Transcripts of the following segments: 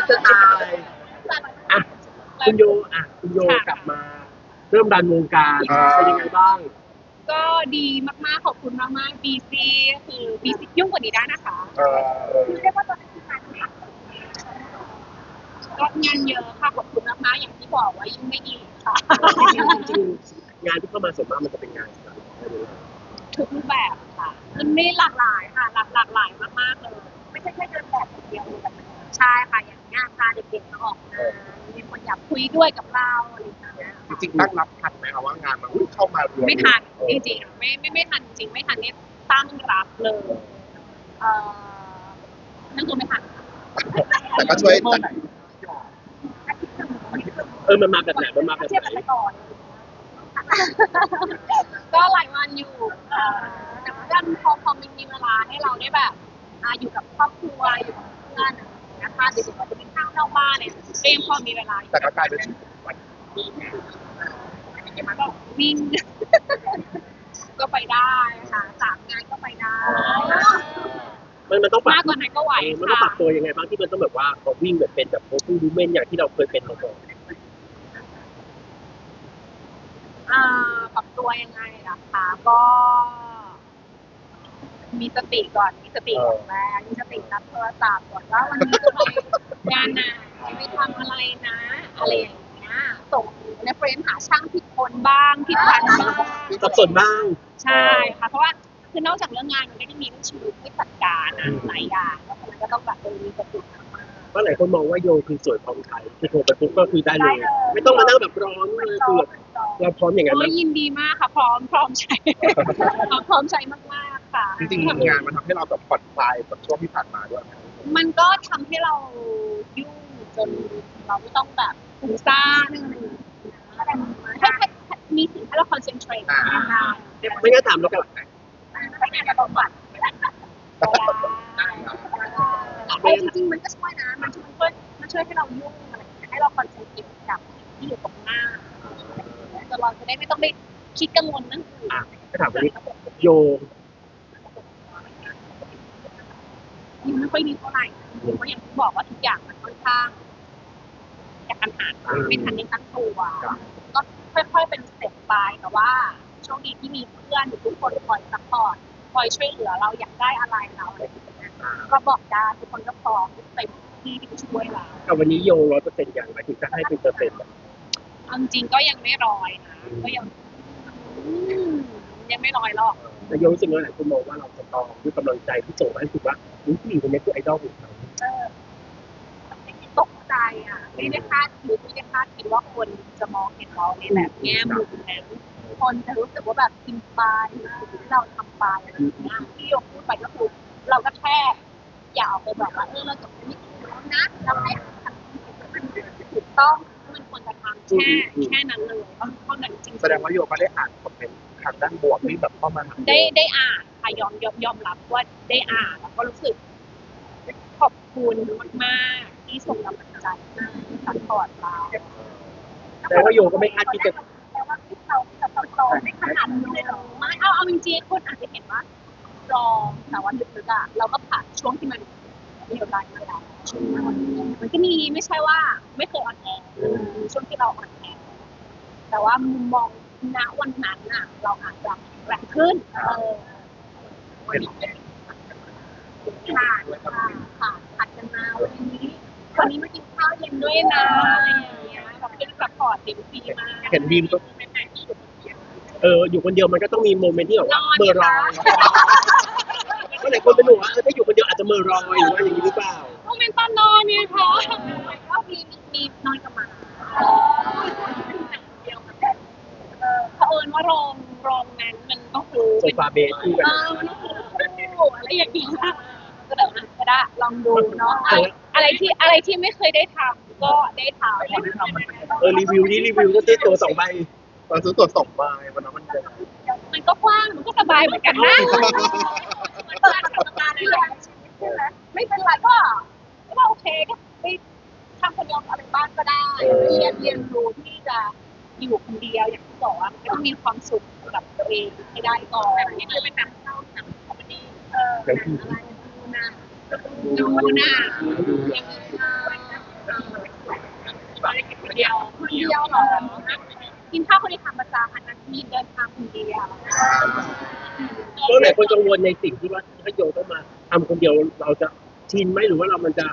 กจะตายอะคุณโยอะคุณโยกลับมา เริ่มดันวงการอ่า เป็นยังไงบ้าง ก็ดีมากๆ ขอบคุณมากๆ BC คือ BC ยุ่งกว่านี้ได้นะคะ เออคือเรียกว่าตอนนี้คืองานหนักก็งานเยอะค่ะขอบคุณมากๆ อย่างที่บอกว่ายิ่งไม่ดีค่ะ จริงๆงานที่เข้ามาส่วนมากมันจะเป็นงานแบบทุกรูปแบบค่ะ มันไม่หลากหลายค่ะ หลากหลากหลายมากๆเลย ไม่ใช่แค่เดินแบบอย่างเดียวเลยใช่ค่ะ อย่างงานพาเด็กๆมาออกงานมีคนอยากคุยด้วยกับเราอะไรอย่างเงี้ยจริงๆตั้งรับทันไหมคะว่างานมันอุ๊ยเข้ามารวมไม่ทันจริงๆไม่ไม่ไม่ทันจริงไม่ทันเนี่ยตั้งรับเลยเอ่อนั่นคือไม่ทันค่ะแต่ก็ช่วยแต่เออมันมาแบบไหนมันมาแบบเทียบไหนกับแต่ก่อนก็หลายวันอยู่เอ่อแต่ว่ากันพอพอมันมีเวลาให้เราได้แบบอ่าอยู่กับครอบครัวอยู่กับเพื่อน นะคะเดี๋ยวเราจะไปข้าวนอกบ้านเนี่ยก็ยังพอมีเวลาอยู่แต่ก็กลายเป็นวันก็วิ่ง ก็ไปได้ค่ะสามงานก็ไปได้มันมันต้องปรับมากกว่านั้นก็ไหวมันต้องปค่ะรับตัวยังไงบ้างที่มันต้องแบบว่าพอวิ่งแบบเป็นแบบโอฟูดูเมนอย่างที่เราเคยเป็นมาก่อนอ่าปรับตัวยังไงล่ะคะก็ มีสติก่อนมีสติก่อนแรกมีสติรับโทรศัพท์ก่อนว่าวันนี้จะไปงานไหนไปทำอะไรนะอะไรอย่างเงี้ยส่งในเฟรนหาช่างผิดคนบ้างผิดวันบ้างสับสนบ้างใช่ค่ะเพราะว่าคือนอกจากเรื่องงานมันก็จะมีเรื่องชีวิตที่จัดการนะหลายอย่างแล้วมันก็ต้องแบบเออมีสติมากเพราะหลายคนมองว่าโยคือสวยพร้อมใช้คือโทรไปปุ๊บก็คือได้เลยได้เลยไม่ต้องมานั่งแบบร้อนเลยคือแบบเราพร้อมอย่างนั้นโอ้ไหมยยินดีมากค่ะ พร้อมพร้อมใช้พร้อมใช้มากๆ ค่ะ จริงๆงานมันทำให้เราแบบผ่อนคลายกับช่วงที่ผ่านมาด้วยมันก็ทำให้เรายุ่งจนเราไม่ต้องแบบฟุ้งซ่านให้ให้มีสิ่งให้เราคอนเซนเทรตได้ไม่งั้นถามเราแบบไม่งั้นจะต้องบัดไอ้จริงๆมันก็ช่วยนะ มันช่วยมันช่วยให้เรายุ่งอะไรอย่างเงี้ยให้เราคอนเซนเทรตกับสิ่งที่อยู่ตรงหน้าจนเราจะได้ไม่ต้องไปคิดกังวลนั่นคือ อะก็ถามวันนี้โย ยังไม่ค่อยดีเท่าไหร่เพราะอย่างที่บอกว่าทุกอย่างมันค่อนข้างกระทันหันไม่ทันได้ตั้งตัวก็ค่อยๆเป็นสเต็ปไปแต่ว่าโชคดีที่มีเพื่อนทุกคนคอยซัพพอร์ตคอยช่วยเหลือเราอยากได้อะไรเราอะไรอย่างเงี้ยก็บอกได้ทุกคนก็พร้อมเต็มที่ที่จะช่วยเรากับวันนี้โยร้อยเปอร์เซ็นต์อย่างไรถึงจะให้เป็นเปอร์เซ็นต์อะเอาจริงๆก็ยังไม่ร้อยนะก็ยังอืมยังไม่ร้อยหรอก แต่โยรู้สึกว่าหลายคนมองว่าเราจะตองด้วยกำลังใจที่ส่งมาให้รู้สึกว่าอุ๊ยผู้หญิงคนนี้คือไอดอลของเราเออตกใจอะไม่ได้คาดคิดไม่ได้คาดคิดว่าคนจะมองเห็นเราในแบบแง่มุมนั้นคนจะรู้สึกว่าแบบอินสปายในสิ่งที่เราทำไปอะไรอย่างเงี้ยที่โยกพูดไปก็คือเราก็แค่อยากเอาไปบอกว่าเออเราจบไม่ถูกแล้วนะเราให้ทำสิ่งที่มันถูกต้องที่มันควรจะทำแค่แค่นั้นเลยเท่านั้นจริงๆแสดงว่าโยก็ได้อ่านคอมเมนต์ ทางด้านบวกที่แบบเข้ามาหาโยได้ได้อ่านค่ะยอมยอมยอมรับว่าได้อ่านแล้วก็รู้สึก ขอบคุณมากๆที่ส่งกำลังใจให้ซัพพอร์ตเราแต่ว่าโยก็ไม่คาดที่จะแต่ว่าที่เราจะต้องรอไม่ขนาดนี้เลยเหรอไม่เอาเอาจริงๆคนอาจจะเห็นว่ารอแต่ว่าลึกๆอะเราก็ผ่านช่วงที่มันเลวร้ายมาแล้วช่วงนั้นมันก็มีไม่ใช่ว่า ไม่เคยอ่อนแอมีช่วงที่เราอ่อนแอแต่ว่ามุมมอง ณวันนั้นน่ะ เราอาจจะแรงขึ้น เออค่ะค่ะค่ะผัดกันมาวันนี้วันนี้มากินข้าวเย็นด้วยนะอะไรอย่างเงี้ยแบบเป็นซัพพอร์ตเต็มที่มากเห็นบีมก็ เป็นไหนที่อยู่เดียวเอออยู่คนเดียวมันก็ต้องมีโมเมนต์ที่แบบว่าอนเมอร์รอยก็หลายคนเป็นห่วงว่าเออถ้าอยู่คนเดียวอาจจะเมอร์รอยหรือว่าอย่างนี้หรือเปล่า โมเมนต์ตอนนอนเนี่ยค่ะก็มีมีนอนกับหมาเออเผอิญ ว่าโรงโรงนั้นมันก็คือโซฟาเบสคู่กันเออมันก็คือคู่อะไรอย่างเงี้ยก็เดี๋ยวอะก็ได้ลองดูเนาะอะไรอะไรที่อะไรที่ไม่เคยได้ทำก็ได้ทำเออรีวิวนี้รีวิวก็ซื้อตัวสองใบตอนซื้อตัวส่งมาไงวันนั้นมันเจอมันก็กว้างมันก็สบายเหมือนกันนะมันเปิดทำงานในแหละชีวิตใช่ไหมไม่เป็นไรก็ก็โอเคก็ไปทำคนเดียวอะไรบ้างก็ได้เรียนเรียนรู้ที่จะ อยู่คนเดียวอย่างที่บอกว่าก็ต้องมีความสุขกับตัวเองให้ได้ก่อนที่เคยเป็นหนังเข้าหนังคอมเมดี้เออหนังอะไรดูหน้าดูหน้าอย่างคนเดียวคนเดียวเหรอกินข้าวคนเดียวทำประจำอันนั้นมีเดินทางคนเดียวก็หลายคนกังวลในสิ่งที่ว่าถ้าโยต้องมาทำคนเดียวเราจะชินไหมหรือว่าเรามันจะ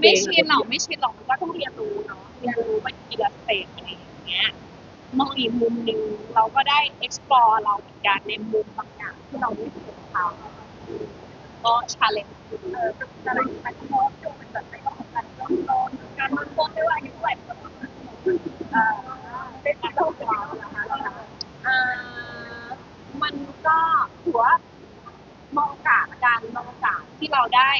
ไม่ชินหรอกไม่ชินหรอกมันก็ต้องเรียนรู้เนาะเรียนรู้ไปทีละสเต็ปอะไรอย่างเงี้ย เงี้ยมองอีกมุมหนึ่งเราก็ได้ explore เราเหมือนกันในมุมบางอย่างที่เราไม่เคยทำก็ชาเลนจ์เออจะอะไรมันโน้ตดูมันแบบไม่ต้องการเริ่มต้นการเริ่มต้นไม่ว่าอายุเท่าไหร่ก็ต้องเออเป็นที่เราจะนะคะเอ่อมันก็ถือว่ามองโอกาสกันมองโอกาสที่เราได้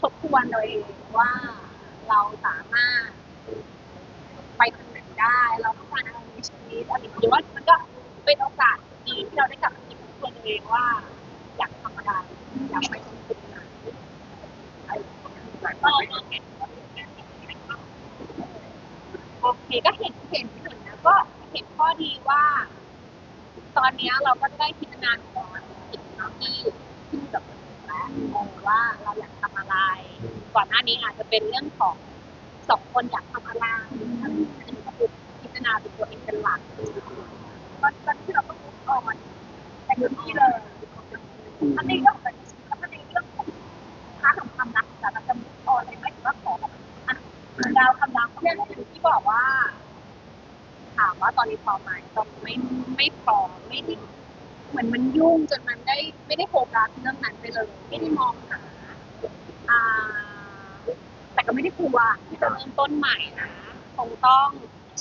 ทบทวนตัวเองว่าเราสามารถ ได้ เราต้องการอะไรในชีวิตอะไรอย่างเงี้ยว่ามันก็เป็นโอกาสดีที่เราได้กลับมาคิดทบทวนตัวเองว่า อยากทำอะไรอยากไปตรงจุดไหนอะไรอย่างเงี้ยโอเคก็เห็นเห็นเห็นนะก็เห็นข้อดีว่า ตอนเนี้ยเราก็ได้พิจารณาของมันอีกเนาะที่ที่แบบแล้วเออว่าเราอยากทำอะไร ก่อนหน้านี้อาจจะเป็นเรื่องของสองคนอยากทำอะไรอันนี้ก็คือพิจาร ณาเป็นตัวเองเป็นหลักตอนที่เราก็มุ่งอ่อนแต่พื้นที่เลยถ้าในเรื่องของถ้าในเรื่องของค้าของความรักแต่เราจะมุ่งออนเลยไหมหรือว่าขอแบบอะดาวคำรักเรื่องที่บอกว่า ถามว่าตอนนี้พอไหมตอนไม่ไม่พอไม่ได้เหมือนมันยุ่งจนมันได้ไม่ได้โฟกัสเรื่องนั้นไปเลยไม่ได้มองหาอ่าแต่ก็ไม่ได้กลัวที่จะเริ่มต้นใหม่นะคงต้อง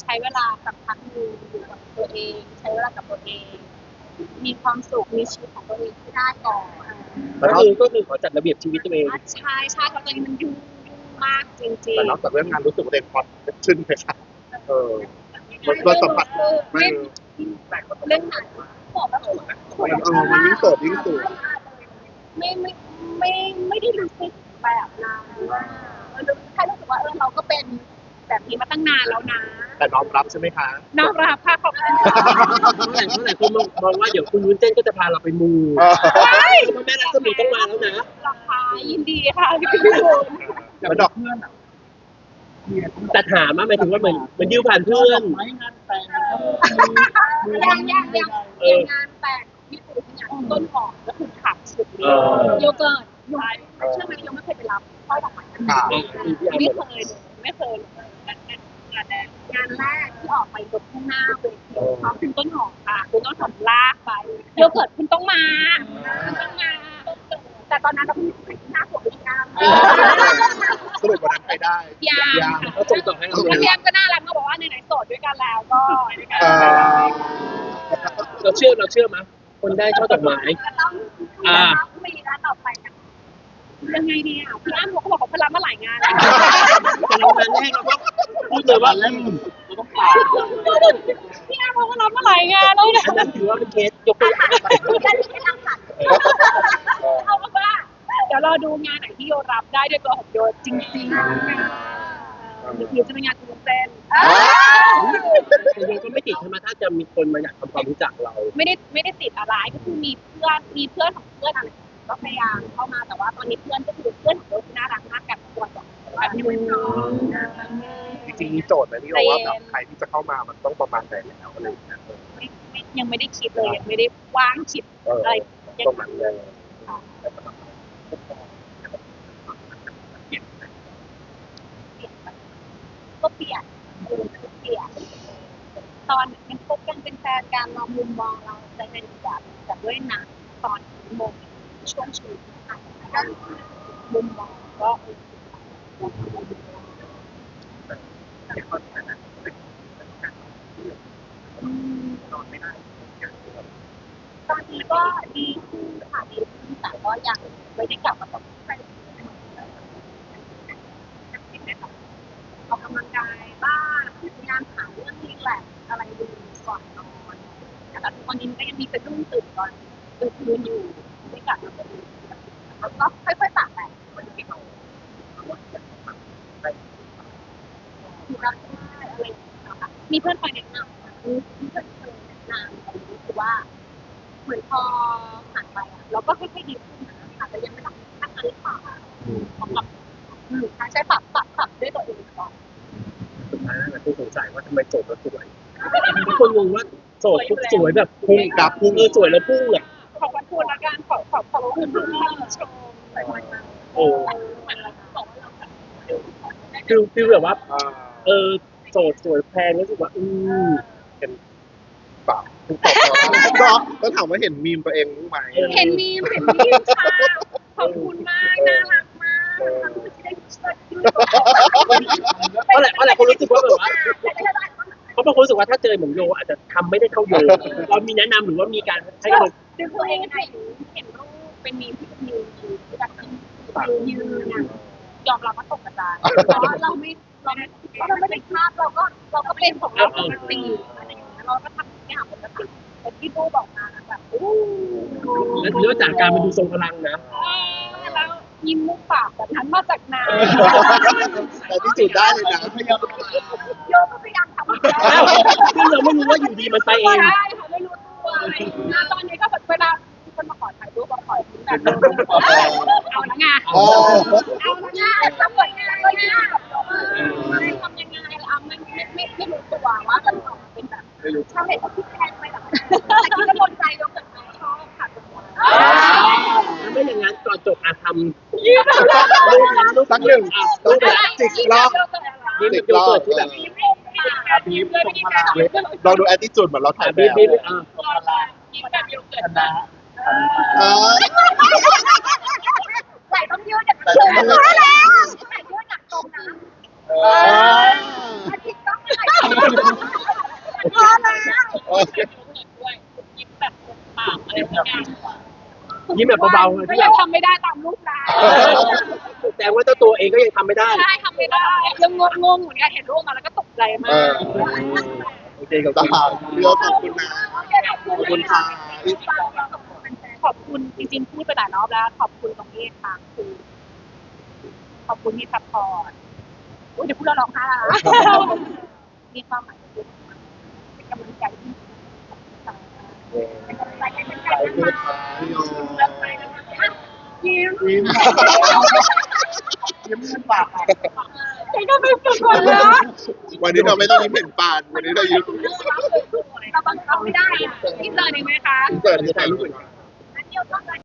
ใช้เวลาสักพักหนึ่งอยู่กับตัวเอง ใช้เวลากับตัวเอง มีความสุขมีชีวิตของตัวเองที่ได้ก่อนก็คือก็คือขอจัดระเบียบชีวิตตัวเองอะใช่ใช่เพราะตอนนี้มันยุ่งยุ่งมากจริงแต่นอกจากเรื่องงานรู้สึกว่าเด็กพอขึ้นไหมครับเออๆมันก็สัมผัสเล่นเล่นหนังบอกว่าเออมันยิ่งโสดยิ่งสูงไม่ไม่ไม่ไม่ได้รู้สึกแบบนั้นเออแค่รู้สึกว่าเออเราก็เป็น แบบนี้มาตั้งนานแล้วนะแต่น้อมรับใช่ไหมคะ น้องรับค่ะขอบคุณเมื่อไหร่เมื่อไหร่คนมองมองว่าเดี๋ยวคุณวุ้นเส้นก็จะพาเราไปมูเออพ่อแม่รัศมีต้องมาแล้วนะราคายินดีค่ะพี่พี่บุญแล้วดอกจัดหามาหมายถึงว่าเหมือนเหมือนดิวผ่านเพื่อนยังยังยังเอองานแต่งพี่บุญเนี่ยต้นหอมก็คือขับสุดเลเอยอ โยเกิร์ตโยเชื่อไหมโยไม่เคยไปรับช่อดอกไม้นั้นค่ะไม่เคยเลยไม่เคยเลย งานแรกงานแรกที่ออกไปยกข้างหน้าเวทีเขาคุณต้นหอมค่ะคุณต้นหอมลากไปโยเกิร์ตคุณต้องมาคุณต้องมาแต่ตอนนั้นเราเพิ่งใส่หน้าผมอีกนานสรุปวันนั้นไปได้ยายังเขาส่งต่อให้เราพี่เลแยยมก็น่ารักเขาบอกว่าไหนๆโสดด้วยกันแล้วก็เออเราเชื่อเราเชื่อมั้ยคนได้ช่อดอกไม้ก็ต้องอ่า มีร้านต่อไปกัน ยังไงดีอะพี่อ้ำเขาก็บอกว่าเขารับมาหลายงานแล้วแต่เรางานแรกเราก็พูดเลยว่าเล่นเราต้องผ่านพี่อ้ำเขาก็รับมาหลายงานแล้วนะอันนั้นถือว่าเป็นเคสยกตัวอย่างไปกันที่ไม่รังสรรค์เอาเป็นว่าเดี๋ยวรอดูงานไหนที่โยรับได้ด้วยตัวของโยจริงๆหรือจะเป็นงานทุนเต้นแต่โยก็ไม่ติดใช่ไหมถ้าจะมีคนมาอยากทำความรู้จักเรา ไม่ได้ไม่ได้ติดอะไรก็คือมีเพื่อนมีเพื่อนของเพื่อนอะไร ก็พยายามเข้ามาแต่ว่าตอนนี้เพื่อนก็คือเพื่อนของโยที่น่ารักมากกันตัวก่อนแบบนี้ไม่พร้อมจริงๆมีโจทย์ไหมที่บอกว่าแบบใครที่จะเข้ามามันต้องประมาณไหนแล้วอะไรอย่างเงี้ยไม่ไม่ยังไม่ได้คิดเลยยังไม่ได้ว่างคิดเอออะไรอย่าตรงงนั้นั้นนเลเลยยก็เปลี่ยนเออคือเปลี่ยนตอนยังคบกันเป็นแฟนกันเรามุมมองเราจะเป็นแบบแบบด้วยนะตอนนี้โมง ช่วงชีวิตอะก็มุมมองก็เอออืมนอนไม่ได้ตอนนี้ก็ดีขึ้นค่ะดีขึ้นแต่ก็ยังไม่ได้กลับมาแบบไปออกกำลังกายบ้างพยายามหาเรื่องรีแลกอะไรดูก่อนนอนแต่ทุกวันนี้ก็ยังมีสะดุ้งตื่นตอนตื่นคืนอยู่ ไม่แบบแล้วก็ค่อยๆปรับแหละคนที่เขาดูรับได้อะไรอย่างเงี้ยค่ะมีเพื่อนคอยแนะนำมีเพื่อนเคยแนะนำแต่รู้สึกว่าเหมือนพอผ่านไปอะเราก็ค่อยๆดีขึ้นนะอาจจะยังไม่ต้องทำอะไรปรับของแบบอืมใช้ปรับปรับปรับด้วยตัวเองก่อนอ่าคุณสงสัยว่าทำไมโสดแล้วสวยบางคนงงว่าโสดปุ๊บสวยแบบพุ่งกับพุ่งเออสวยแล้วพุ่งอะ ขอบคุณละกันข อบขอบขอบคุณที่ชมโอ้เหมือนเราบอกว่าเราแบบฟิลฟิลแบบว่าอ่าเออโสดสวยแพงรู้สึกว่า อืมเปล่าคุณตอบก่อนก็ถามว่าเห็นมีมตัวเองรู้ไหมเห็นมีมเห็นมีมค่ะขอบคุณมากน่ารักมากรู้สึกได้ช่วยยืดเพราะอะไรเพราะอะไรคนรู้สึกว่าแบบว่าเพราะบางคนรู้สึกว่าถ้าเจอเหมือนโยอาจจะทำไม่ได้เท่าโยเรามีแนะนำหรือว่ามีการให้กำลังดึงตัวเองให้เห็นรูป เป็นมีมที่ยืนยืนแบบยืนนะยอมรับว่าตกกระจายเพราะเราไม่เราไม่เพราะเราไม่ได้ภาพเราก็เราก็เป็นของเราปกติอะไรอย่างเงี้ยเราก็ทำทุกอย่างปกติแต่ที่ดูบอกมาแบบอู้แล้วเรื่องจากการมาดูทรงพลังนะแล้วยิ้มมุกปากแบบนั้นมาจากไหนแต่ที่สุดได้เลยนะโยก็พยายามทำอ้าวซึ่งเราไม่รู้ว่าอยู่ดีมันไปเองใช่ค่ะไม่รู้ตัวนะตอนนี้ก็แบบเวลา เอาละไงอ๋อ เอาละไงทำผลงานก็ยากทำยังไงเราไม่ไม่ไม่ไม่รู้ตัวว่าจะออกมาเป็นแบบไม่รู้ชาวเน็ตก็คิดแทนไปแบบแต่คิดก็โดนใจโดนใจชอบค่ะทุกคนแล้วไม่อย่างนั้นก่อนจบอาทำรูปนั้นรูปสักหนึ่งอะรูรูปปแบบจิกล็อกยิ้มแบบโยเกิร์ตที่แบบยิ้มด้วยวิธีการยิ้มลองดูแอตติจูดเหมือนเราถ่าอะยแบบีบบีอะยิ้มแบบโยเกิร์ตนะ อ่าไหลต้องยืดอย่างนั้นเลยแล้วไหลยืดหนักตรงนะอ่าอาทิตย์ต้องไหลพอแล้วโอเคยิ้มแบบปากอะไรแบบนี้ยิ้มแบบเบาๆก็ที่แบยังบทำไม่ได้ตามรูปนะแต่ว่าเจ้าตัวเองก็ยังทำไม่ได้ ใช่ทำไม่ได้ยังงงงเหมือนกันเห็นรูปมาแล้วก็ตกใจมาเอกอโอเคกับตาคุณเรียวขอบคุณนะขอบคุณค่ะ ขอบคุณจริงๆพูดไปหลายรอบแล้ว ขอบคุณตรงนี้ค่ะคือขอบคุณที่ซัพพอร์ตโอ้ยเดี๋ยวพูดแล้วร้องไห้แล้วมีความหมายเยอะมากเป็นกำลังใจที่เป็นกำลังใจให้เป็นการนะคะยิ้มยิ้มยิ้มเงินปากใช้ก็ไม่สุดคนแล้ววันนี้เราไม่ต้องยิ้มเห็นปานวันนี้เรายิ้มเราบังคับไม่ได้อะนี่เลยได้ไหมคะเกิดที่ถ่ายรูปอันเดียวก็ 你有多可